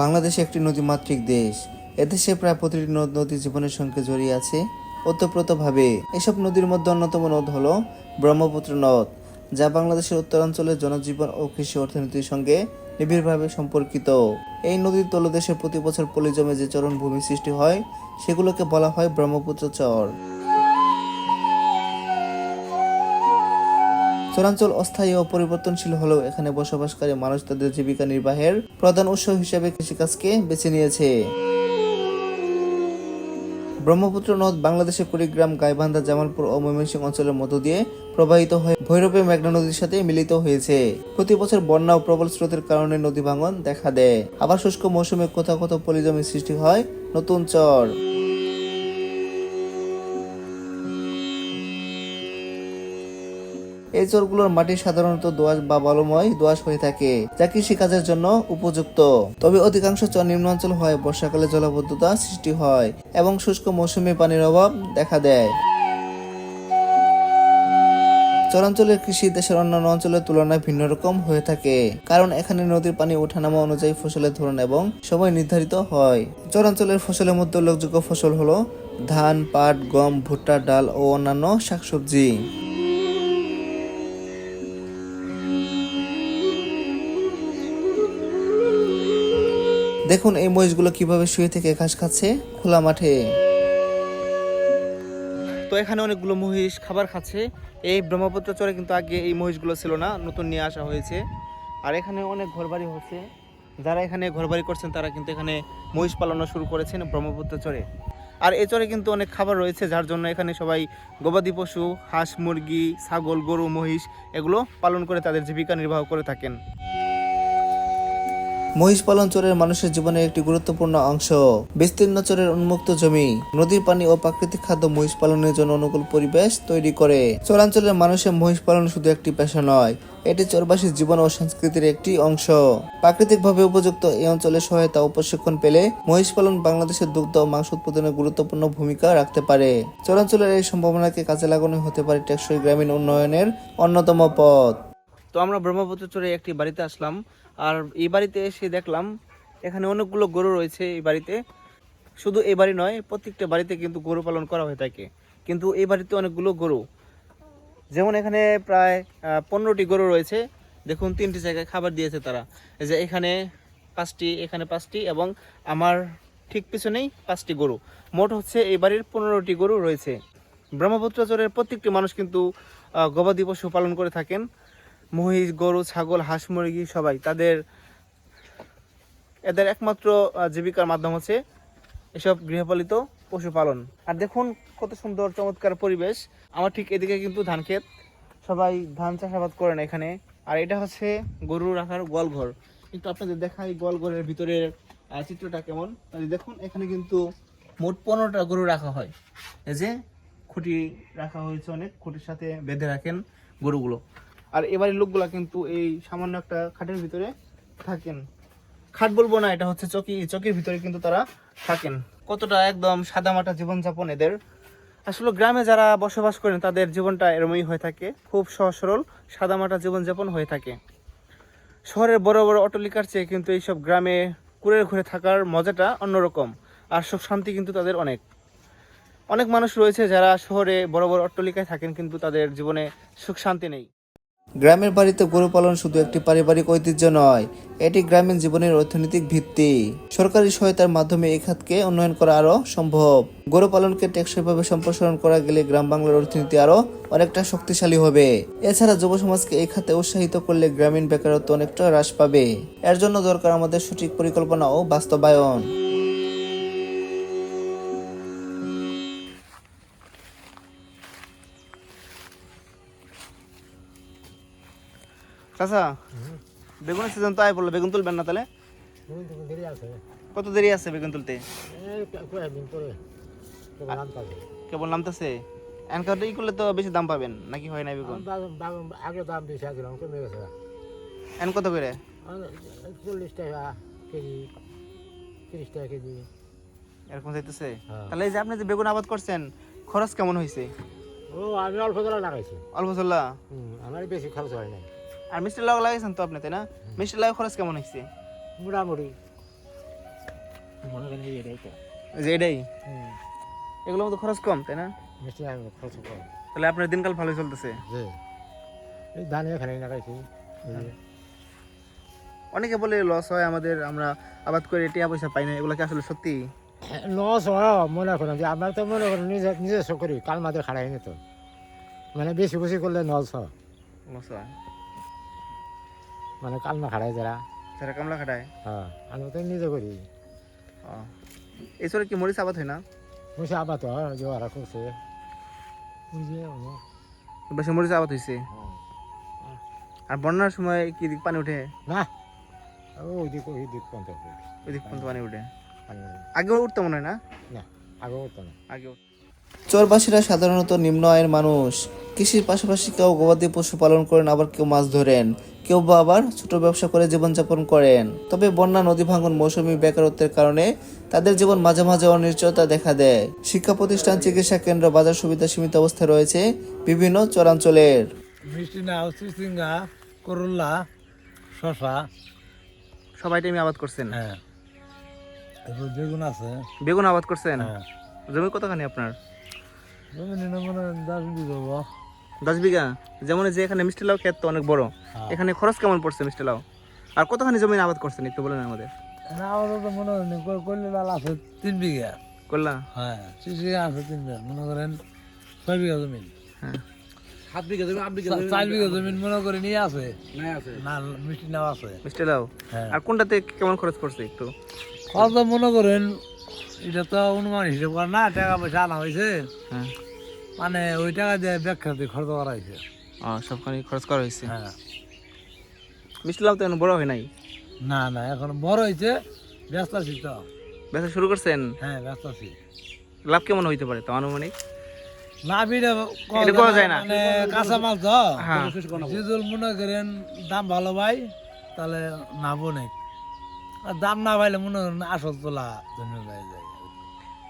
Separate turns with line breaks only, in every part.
বাংলাদেশ একটি নদীমাতৃক দেশ। এদেশে প্রায় প্রতিটি নদ নদী জীবনের সঙ্গে জড়িয়ে আছে ওতপ্রোতভাবে। এসব নদীর মধ্যে অন্যতম নদ হলো ব্রহ্মপুত্র নদ, যা বাংলাদেশের উত্তরাঞ্চলের জনজীবন ও কৃষি অর্থনীতির সঙ্গে নিবিড়ভাবে সম্পর্কিত। এই নদীর তলদেশে প্রতি বছর পলি জমে যে চরণভূমি সৃষ্টি হয়, সেগুলোকে বলা হয় ব্রহ্মপুত্র চর। চরাঞ্চল অস্থায়ী ও পরিবর্তনশীল হলেও এখানে বসবাসকারী মানুষ তাদের জীবিকা নির্বাহের প্রধান উৎস হিসেবে কৃষিকাজকে বেছে নিয়েছে। ব্রহ্মপুত্র নদ বাংলাদেশের কুড়িগ্রাম, গাইবান্ধা, জামালপুর ও ময়মনসিংহ অঞ্চলের মধ্য দিয়ে প্রবাহিত হয়ে ভৈরবে মেঘনা নদীর সাথে মিলিত হয়েছে। প্রতি বছর বন্যা ও প্রবল স্রোতের কারণে নদী ভাঙন দেখা দেয়। আবার শুষ্ক মৌসুমে কোথাও কোথাও পলিজমির সৃষ্টি হয় নতুন চর। এই চরগুলোর মাটি সাধারণত দোআঁশ বা বালুময় দোআঁশ হয়ে থাকে, যা কৃষিকাজের জন্য উপযুক্ত। তবে অধিকাংশ চর নিম্নাঞ্চল হয় বর্ষাকালে জলাবদ্ধতা সৃষ্টি হয় এবং শুষ্ক মৌসুমে পানির অভাব দেখা দেয়। চরাঞ্চলের কৃষি দেশের অন্যান্য অঞ্চলের তুলনায় ভিন্ন রকম হয়ে থাকে, কারণ এখানে নদীর পানি ওঠানামা অনুযায়ী ফসলের ধরন এবং সময় নির্ধারিত হয়। চরাঞ্চলের ফসলের মধ্যে উল্লেখযোগ্য ফসল হলো ধান, পাট, গম, ভুট্টা, ডাল ও অন্যান্য শাকসবজি। দেখুন এই মহিষগুলো কীভাবে শুয়ে থেকে ঘাস খাচ্ছে খোলা মাঠে। তো এখানে অনেকগুলো মহিষ খাবার খাচ্ছে। এই ব্রহ্মপুত্র চরে কিন্তু আগে এই মহিষগুলো ছিল না, নতুন নিয়ে আসা হয়েছে। আর এখানে অনেক ঘরবাড়ি হচ্ছে। যারা এখানে ঘরবাড়ি করছেন, তারা কিন্তু এখানে মহিষ পালনও শুরু করেছেন ব্রহ্মপুত্র চরে। আর এ চরে কিন্তু অনেক খাবার রয়েছে, যার জন্য এখানে সবাই গবাদি পশু, হাঁস, মুরগি, ছাগল, গরু, মহিষ এগুলো পালন করে তাদের জীবিকা নির্বাহ করে থাকেন। মহিষ পালন চরের মানুষের জীবনের একটি গুরুত্বপূর্ণ অংশ। বিস্তীর্ণ চরের উন্মুক্ত জমি, নদীর পানি ও প্রাকৃতিক খাদ্য মহিষ পালনের জন্য অনুকূল পরিবেশ তৈরি করে। চরাঞ্চলের মানুষের মহিষ পালন শুধু একটি পেশা নয়, এটি চরবাসীর জীবন ও সংস্কৃতির একটি অংশ। প্রাকৃতিকভাবে উপযুক্ত এই অঞ্চলের সহায়তা ও প্রশিক্ষণ পেলে মহিষ পালন বাংলাদেশের দুগ্ধ ও মাংস উৎপাদনে গুরুত্বপূর্ণ ভূমিকা রাখতে পারে। চরাঞ্চলের এই সম্ভাবনাকে কাজে লাগানো হতে পারে টেকসই গ্রামীণ উন্নয়নের অন্যতম পথ। তো আমরা ব্রহ্মপুত্র চরে একটি বাড়িতে আসলাম। আর এই বাড়িতে এসে দেখলাম এখানে অনেকগুলো গরু রয়েছে এই বাড়িতে। শুধু এই বাড়ি নয়, প্রত্যেকটা বাড়িতে কিন্তু গরু পালন করা হয়ে থাকে। কিন্তু এই বাড়িতে অনেকগুলো গরু। যেমন এখানে প্রায় পনেরোটি গরু রয়েছে। দেখুন, তিনটি জায়গায় খাবার দিয়েছে তারা। যে এখানে পাঁচটি এখানে পাঁচটি এবং আমার ঠিক পিছনেই পাঁচটি গরু। মোট হচ্ছে এই বাড়ির পনেরোটি গরু রয়েছে। ব্রহ্মপুত্র চরের প্রত্যেকটি মানুষ কিন্তু গবাদি পশু পালন করে থাকেন। মহিষ, গরু, ছাগল, হাঁস, মুরগি সবাই তাদের, এদের একমাত্র জীবিকার মাধ্যম হচ্ছে এসব গৃহপালিত পশুপালন। আর দেখুন কত সুন্দর চমৎকার পরিবেশ। আমার ঠিক এদিকে কিন্তু ধান ক্ষেত। সবাই ধান চাষাবাদ করেন এখানে। আর এটা হচ্ছে গরু রাখার গোয়ালঘর। একটু আপনাদের দেখাই গোয়ালঘরের ভিতরের চিত্রটা কেমন। দেখুন, এখানে কিন্তু মোট পনেরোটা গরু রাখা হয়। এই যে খুঁটি রাখা হয়েছে অনেক। খুঁটির সাথে বেঁধে রাখেন গরুগুলো। আর এবারের লোকগুলা কিন্তু এই সামান্য একটা খাটের ভিতরে থাকেন। খাট বলব না, এটা হচ্ছে চকি, চকির ভিতরে কিন্তু তারা থাকেন। কতটা একদম সাদামাটা জীবনযাপন এদের। আসলে গ্রামে যারা বসবাস করেন, তাদের জীবনটা এরমই হয়ে থাকে। খুব সহজ সরল সাদামাটা জীবনযাপন হয়ে থাকে। শহরের বড় বড় অট্টালিকার চেয়ে কিন্তু এইসব গ্রামে কুড়ে ঘুরে থাকার মজাটা অন্যরকম। আর সুখ শান্তি কিন্তু তাদের অনেক। অনেক মানুষ রয়েছে যারা শহরে বড় বড় অট্টালিকায় থাকেন, কিন্তু তাদের জীবনে সুখ শান্তি নেই। গ্রামের বাড়িতে গরু পালন শুধু একটি পারিবারিক ঐতিহ্য নয়, এটি গ্রামীণ জীবনের অর্থনৈতিক ভিত্তি। সরকারি সহায়তার মাধ্যমে এই খাতকে উন্নয়ন করা আরও সম্ভব। গরু পালনকে টেকসইভাবে সম্প্রসারণ করা গেলে গ্রাম বাংলার অর্থনীতি আরও অনেকটা শক্তিশালী হবে। এছাড়া যুব সমাজকে এই খাতে উৎসাহিত করলে গ্রামীণ বেকারত্ব অনেকটা হ্রাস পাবে। এর জন্য দরকার আমাদের সঠিক পরিকল্পনা ও বাস্তবায়ন। চাচা বেগুনের সিজন তো আয় পড়ল বেগুন তুলবেন না তাহলে? কত দেরি আছে বেগুন তুলতে? কেবল নামতেছে? এনকাউন্টার ই করলে তো বেশি দাম পাবেন নাকি হয় না বেগুন?
আগে দাম বেশি আসলাম কমে গেছে
এন কত করে?
চল্লিশ টাকা কেজি তিরিশ টাকা কেজি
এরকম যাইতেছে?
হ্যাঁ।
তাহলে এই যে আপনি যে বেগুন আবাদ করছেন খরচ কেমন হয়েছে
ও আমি অল্প করে লাগাইছি।
অল্প
হুম, আমার বেশি খরচ হয় নাই।
আর মিষ্টি লাউ লাগাইছেন তো আপনি তাই না? মিষ্টি লাউ খরচ কেমন হয়েছে
মোটামুটি। মনে করেন এটাই তো।
যে এটাই?
হুম।
এগুলোর মতো খরচ কম তাই না?
মিষ্টি আমি খরচ কম।
তাহলে আপনার দিনকাল ভালোই চলতেছে।
এই ধান এখানে লাগাইছি
অনেকে বলে লস হয় আমাদের আমরা আবাদ করে টিয়া পয়সা পাই না এগুলো কি আসলে সত্যি?
লস হয় মনে করেন যে আমরা তো মনে করেন নিজে নিজস্ব করি কাল মাঝে খাড়াই নি তো। মানে বেশি বেশি করলে লস হয়।
লস হয়।
মানে কালমা খাড়াই যারা।
যারা কামলা খাটায়
হ্যাঁ আমি তো নিজে করি।
ও। এছাড়া কি মরিচ আবাদ হয় না?
মুসে আবার তো যে ওরা করছে।
বেশি মরিচ আবাদ হয়েছে
হ্যাঁ।
আর বন্যার সময় কি দিক পানি উঠে?
না ওই দিক ওই দিক পঞ্চাশ
ওই দিক পর্যন্ত পানি উঠে? আগে উঠতে মনে হয় না?
না আগে হতো না।
আগে
চরবাসীরা সাধারণত নিম্ন আয়ের মানুষ। কৃষির পাশাপাশি কেউ গবাদি পশু পালন করেন আবার কেউ মাছ ধরেন। কেউ বা আবার ছোট ব্যবসা করে জীবনযাপন করেন। তবে বন্যা নদী ভাঙন মৌসুমী বেকারত্বের কারণে তাদের জীবন মাঝে মাঝে অনিশ্চয়তা দেখা দেয়। শিক্ষা প্রতিষ্ঠান চিকিৎসা কেন্দ্র বাজার সুবিধা সীমিত অবস্থায় রয়েছে বিভিন্ন চরাঞ্চলের।
মিষ্টি নাও চিচিঙ্গা করল্লা শশা
সবাই টাইমে আবাদ করছেন?
হ্যাঁ। বেগুন আছে।
বেগুন আবাদ করছেন?
হ্যাঁ।
জমি কতখানি আপনার?
দশ বিঘা
দশ বিঘা যেমন যে এখানে মিষ্টি লাউ ক্ষেত তো অনেক বড়
হ্যাঁ।
এখানে খরচ কেমন পড়ছে মিষ্টি লাউ? আর কতখানি জমি আবাদ করছেন একটু বলেন আমাদের?
মনে হয় করলে লাল আছে তিন বিঘা।
করলা?
হ্যাঁ আছে তিন বিঘা মনে করেন ছয় বিঘা জমিন।
হ্যাঁ।
সাত বিঘা জমি আট বিঘা
চার বিঘা জমিন মনে করে নিয়ে আছে। না মিষ্টি নাও আছে।
মিষ্টি লাউ?
হ্যাঁ।
আর কোনটাতে কেমন খরচ করছে একটু?
কত মনে করেন এটা তো অনুমান হিসেব করে না টাকা পয়সা আনা হয়েছে।
হ্যাঁ।
মানে ওই টাকা দিয়ে ব্যাখ্যা দিয়ে খরচ করা হয়েছে।
ও সবখানি খরচ করা হয়েছে?
হ্যাঁ।
মিষ্টি লাউ তো এখন বড় হয় নাই?
না না এখন বড় হয়েছে ব্যস্ত আছি তো।
ব্যবসা শুরু করছেন?
হ্যাঁ ব্যস্ত আছি।
লাভ কেমন হইতে পারে তো আনুমানিক?
বিটা
এটা করা যায় না।
মানে কাঁচা মাল তো।
হ্যাঁ।
মনে করেন দাম ভালো ভাই তাহলে না বনে আর দাম না পাইলে মনে করেন আসল তোলা যায়।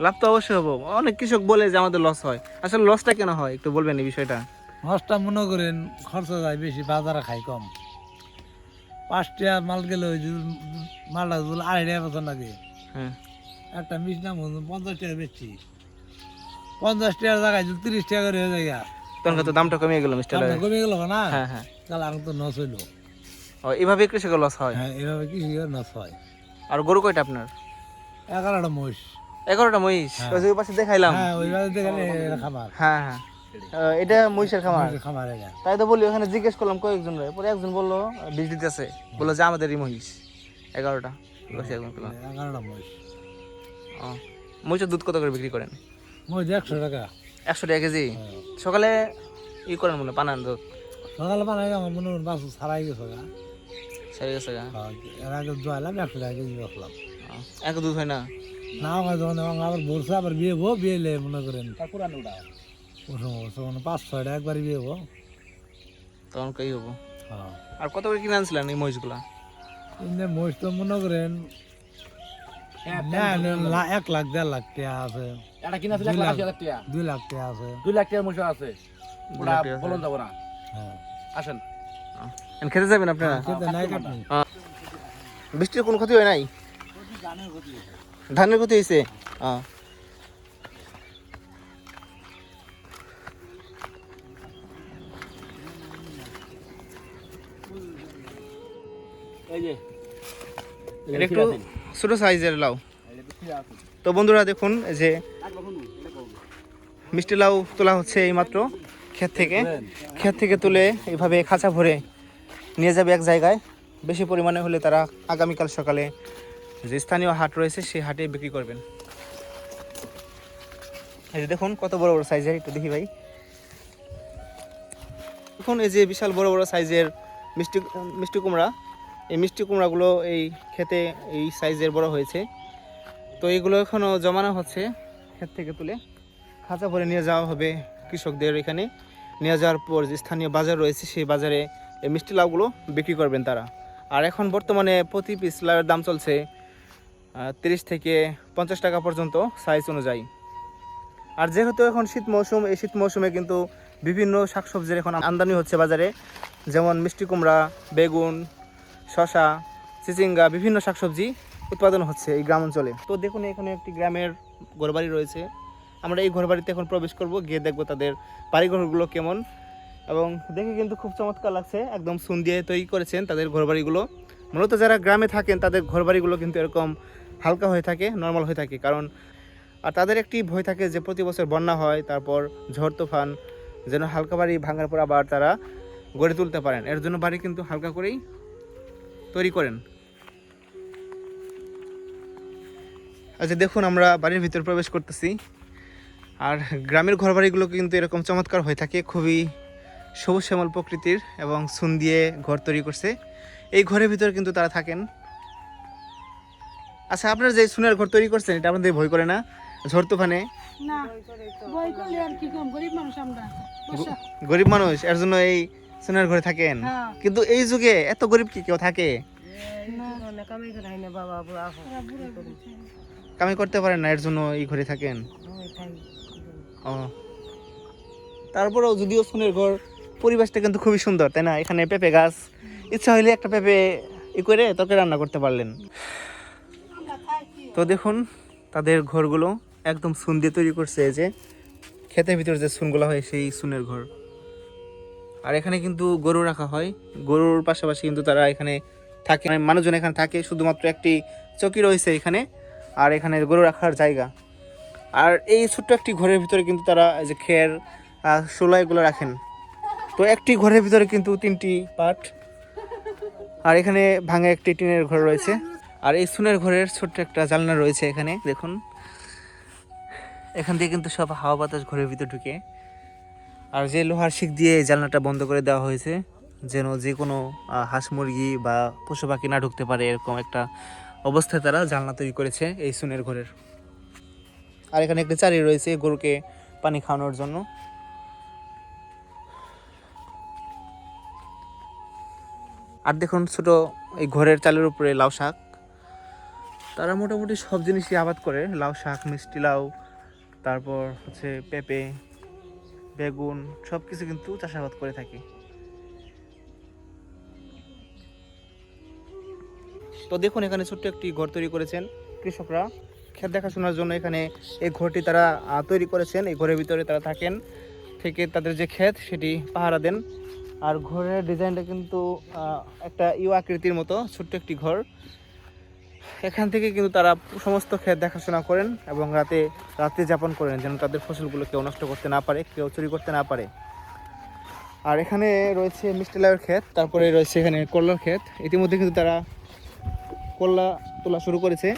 লাভ তো অবশ্যই হব। অনেক কৃষক বলে যে আমাদের লস হয়। আসলে লসটা কেন হয়? একটু বলবেন এই বিষয়টা?
নষ্টা মনে করেন খরচ যায় বেশি বাজারে খাই কম। পাঁচটা মাল গেলে ওই মালটা আড়াই টাকা বেতন লাগে।
হ্যাঁ।
একটা মিস নাম পঞ্চাশ টাকা বেচছি পঞ্চাশ টাকার জায়গায় যদি তিরিশ টাকা করে হয়ে যায়
তখন তো দামটা কমিয়ে গেল
দামটা কমে গেল না?
হ্যাঁ হ্যাঁ।
তাহলে আমি তো নস হইল।
ও, এভাবে কৃষকের লস হয়?
হ্যাঁ এভাবে কি নস হয়।
আর গরু কয়টা আপনার?
এগারোটা মহিষ।
এগারোটা মহিষ? ওই যে পাশে দেখাইলাম।
হ্যাঁ ওইভাবে দেখালে খামার।
হ্যাঁ হ্যাঁ। এটা মহিষের খামার?
খামার
তাই তো বলি ওখানে জিজ্ঞেস করলাম কয়েকজন রে পরে একজন বলল বীজ দিতেছে। বলল যে আমাদেরই মহিষ। এগারোটা।
এগারোটা মহিষ।
ও মহিষের দুধ কত করে বিক্রি করেন?
মহিষ একশো টাকা।
একশো টাকা কেজি? সকালে ই করেন মনে হয়, পানান দুধ?
সকালে বানাই আমার মনে হয় বাসু ছাড়াই গেছে
সারি গেছে
হ্যাঁ, এর আগে জয়লাম একশো টাকা কেজি
এক দুধ হয় না?
না আমার যখন আবার বলছে আবার বিয়ে হব বিয়ে এলে মনে করেন ও পাঁচ ছয়টা একবার বিয়ে হব।
তখন কই হব?
হ্যাঁ।
আর কত করে কিনে আনছিলেন এই মহিষগুলা?
এমনি মহিষ তো মনে করেন লা- এক লাখ দেড় লাখ টাকা আছে।
এটা কিনা ছিল লাখ আশি হাজার টাকা
দুই লাখ টাকা আছে।
দুই লাখ টাকা আছে। বলুন যাব না।
হ্যাঁ।
আসেন।
খেতে যাবেন আপনারা?
কাটনি।
বৃষ্টির কোনো ক্ষতি হয় নাই? ধানের ক্ষতি হয়েছে হ্যাঁ
এই যে।
এটা একটু ছোট সাইজের লাউ। তো বন্ধুরা দেখুন যে মিষ্টি লাউ তোলা হচ্ছে এইমাত্র ক্ষেত থেকে। ক্ষেত থেকে তুলে এইভাবে খাঁচা ভরে নিয়ে যাবে এক জায়গায়। বেশি পরিমাণে হলে তারা আগামীকাল সকালে যে স্থানীয় হাট রয়েছে, সেই হাটে বিক্রি করবেন। এই যে দেখুন কত বড় বড় সাইজের একটু দেখি ভাই। দেখুন, এই যে বিশাল বড় বড় সাইজের মিষ্টি মিষ্টি কুমড়া। এই মিষ্টি কুমড়াগুলো এই খেতে এই সাইজের বড় হয়েছে। তো এইগুলো এখনও জমানো হচ্ছে ক্ষেত থেকে তুলে। খাঁচা ভরে নিয়ে যাওয়া হবে কৃষকদের এখানে। নিয়ে যাওয়ার পর যে স্থানীয় বাজার রয়েছে, সেই বাজারে এই মিষ্টি লাউগুলো বিক্রি করবেন তারা। আর এখন বর্তমানে প্রতি পিস লাউয়ের দাম চলছে তিরিশ থেকে পঞ্চাশ টাকা পর্যন্ত সাইজ অনুযায়ী। আর যেহেতু এখন শীত মৌসুম, এই শীত মৌসুমে কিন্তু বিভিন্ন শাকসবজির এখন আমদানি হচ্ছে বাজারে। যেমন মিষ্টি কুমড়া, বেগুন শশা চিচিঙ্গা, বিভিন্ন শাকসবজি উৎপাদন হচ্ছে এই গ্রাম অঞ্চলে। তো দেখুন, এখানে একটি গ্রামের ঘরবাড়ি রয়েছে। আমরা এই ঘরবাড়িতে এখন প্রবেশ করব, গিয়ে দেখব তাদের বাড়িঘরগুলো কেমন। এবং দেখে কিন্তু খুব চমৎকার লাগছে। একদম সুন দিয়ে তৈরি করেছেন তাদের ঘরবাড়িগুলো। মূলত যারা গ্রামে থাকেন, তাদের ঘরবাড়িগুলো কিন্তু এরকম হালকা হয়ে থাকে নর্মাল হয়ে থাকে। কারণ, আর তাদের একটি ভয় থাকে যে প্রতি বছর বন্যা হয়, তারপর ঝড় তুফান, যেন হালকা বাড়ি ভাঙার পর আবার তারা গড়ে তুলতে পারেন। এর জন্য বাড়ি কিন্তু হালকা করেই তৈরি করেন। আচ্ছা দেখুন আমরা বাড়ির ভিতর প্রবেশ করতেছি। আর গ্রামের ঘরবাড়িগুলো কিন্তু এরকম চমৎকার হয়ে থাকে, খুবই সবুজ শ্যামল প্রকৃতির এবং সুন দিয়ে ঘর তৈরি করছে। এই ঘরের ভিতরে কিন্তু তারা থাকেন। আচ্ছা আপনারা যে সুনের ঘর তৈরি করছেন এটা আপনাদের ভয় করে না? ঝড় তুফানে?
গরিব মানুষ
এর জন্য এই সোনার ঘরে থাকেন।
হ্যাঁ।
কিন্তু এই যুগে এত গরিব কি কেউ থাকে। কামাই করতে পারেন না এর জন্য এই ঘরে থাকেন। ও। তারপরেও যদিও সোনের ঘর পরিবেশটা কিন্তু খুবই সুন্দর, তাই না? এখানে পেঁপে গাছ, ইচ্ছা হইলে একটা পেঁপে ই করে তরকারি রান্না করতে পারলেন। তো দেখুন, তাদের ঘরগুলো একদম সুন দিয়ে তৈরি করছে যে, ক্ষেতের ভিতরে যে সুনগুলো হয় সেই সুনের ঘর। আর এখানে কিন্তু গরু রাখা হয়, গরুর পাশাপাশি কিন্তু তারা এখানে থাকে। মানে মানুষজন এখানে থাকে, শুধুমাত্র একটি চকি রয়েছে এখানে, আর এখানে গরু রাখার জায়গা। আর এই ছোট্ট একটি ঘরের ভিতরে কিন্তু তারা যে খের শোলা এগুলো রাখেন। তো একটি ঘরের ভিতরে কিন্তু তিনটি পাট। আর এখানে ভাঙা একটি টিনের ঘর রয়েছে। আর এই সুনের ঘরের ছোট্ট একটা জানলা রয়েছে এখানে, দেখুন। এখান থেকে কিন্তু সব হাওয়া বাতাস ঘরের ভিতর ঢুকে। আর যে লোহার শিক দিয়ে জানলাটা বন্ধ করে দেওয়া হয়েছে, যেন যে কোনো হাঁস মুরগি বা পশু পাখি না ঢুকতে পারে, এরকম একটা অবস্থায় তারা জানলা তৈরি করেছে এই সুনের ঘরের। আর এখানে একটি চারি রয়েছে গরুকে পানি খাওয়ানোর জন্য। আর দেখুন ছোট এই ঘরের চালের উপরে লাউ শাক। তারা মোটামুটি সব জিনিসই আবাদ করে। লাউ শাক, মিষ্টি লাউ, তারপর হচ্ছে পেঁপে, বেগুন সব কিছু কিন্তু চাষাবাদ করে থাকে। তো দেখুন, এখানে ছোট্ট একটি ঘর তৈরি করেছেন কৃষকরা। ক্ষেত দেখাশোনার জন্য এখানে এই ঘরটি তারা তৈরি করেছেন। এই ঘরের ভিতরে তারা থাকেন। থেকে তাদের যে ক্ষেত, সেটি পাহারা দেন। আর ঘরের ডিজাইনটা কিন্তু একটা ইউ আকৃতির মতো, ছোট্ট একটি ঘর। এখান থেকে কিন্তু তারা সমস্ত ক্ষেত দেখাশোনা করেন এবং রাতে রাতে যাপন করেন যেন তাদের ফসলগুলো কেউ নষ্ট করতে না পারে, কেউ চুরি করতে না পারে। আর এখানে রয়েছে মিষ্টি লাউয়ের ক্ষেত, তারপরে রয়েছে এখানে করলার ক্ষেত। ইতিমধ্যে কিন্তু তারা করলা তোলা শুরু করেছে।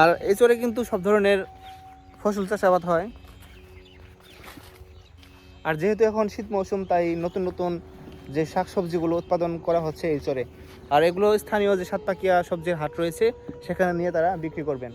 আর এই চরে কিন্তু সব ধরনের ফসল চাষাবাদ হয়। আর যেহেতু এখন শীত মৌসুম, তাই নতুন নতুন যে শাকসবজিগুলো উৎপাদন করা হচ্ছে এই চরে। আর এগুলো স্থানীয় যে সাতপাকিয়া সবজির হাট রয়েছে, সেখানে নিয়ে তারা বিক্রি করবেন।